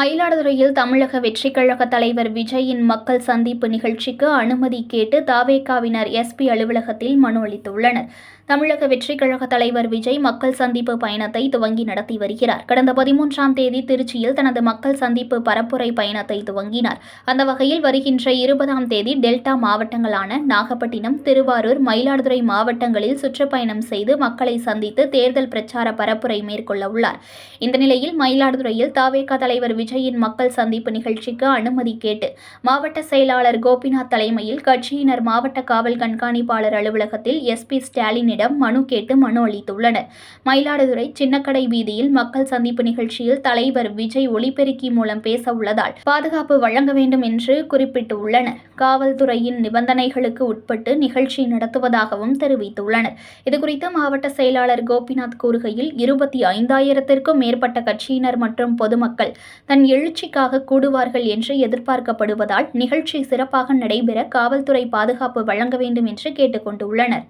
மயிலாடுதுறையில் தமிழக வெற்றிக் கழக தலைவர் விஜயின் மக்கள் சந்திப்பு நிகழ்ச்சிக்கு அனுமதி கேட்டு தாவேகாவினர் எஸ்பி அலுவலகத்தில் மனு அளித்துள்ளனர். தமிழக வெற்றிக் கழக தலைவர் விஜய் மக்கள் சந்திப்பு பயணத்தை துவங்கி நடத்தி வருகிறார். கடந்த பதிமூன்றாம் தேதி திருச்சியில் தனது மக்கள் சந்திப்பு பரப்புரை பயணத்தை துவங்கினார். அந்த வகையில் வருகின்ற இருபதாம் தேதி டெல்டா மாவட்டங்களான நாகப்பட்டினம் திருவாரூர் மயிலாடுதுறை மாவட்டங்களில் சுற்றுப்பயணம் செய்து மக்களை சந்தித்து தேர்தல் பிரச்சார பரப்புரை மேற்கொள்ள உள்ளார். இந்த நிலையில் மயிலாடுதுறையில் தாவேகா தலைவர் விஜயின் மக்கள் சந்திப்பு நிகழ்ச்சிக்கு அனுமதி கேட்டு மாவட்ட செயலாளர் கோபிநாத் தலைமையில் கட்சியினர் மாவட்ட காவல் கண்காணிப்பாளர் அலுவலகத்தில் எஸ்பி ஆணையரிடம் மனு கேட்டு மனு அளித்துள்ளனர். மயிலாடுதுறை சின்னக்கடை வீதியில் மக்கள் சந்திப்பு நிகழ்ச்சியில் தலைவர் விஜய் ஒலிபெருக்கி மூலம் பேச உள்ளதால் பாதுகாப்பு வழங்க வேண்டும் என்று குறிப்பிட்டுள்ளனர். காவல்துறையின் நிபந்தனைகளுக்கு உட்பட்டு நிகழ்ச்சி நடத்துவதாகவும் தெரிவித்துள்ளனர். இதுகுறித்து மாவட்ட செயலாளர் கோபிநாத் கூறுகையில் இருபத்தி ஐந்தாயிரத்திற்கும் மேற்பட்ட கட்சியினர் மற்றும் பொதுமக்கள் தன் எழுச்சிக்காக கூடுவார்கள் என்று எதிர்பார்க்கப்படுவதால் நிகழ்ச்சி சிறப்பாக நடைபெற காவல்துறை பாதுகாப்பு வழங்க வேண்டும் என்று கேட்டுக்கொண்டுள்ளனர்.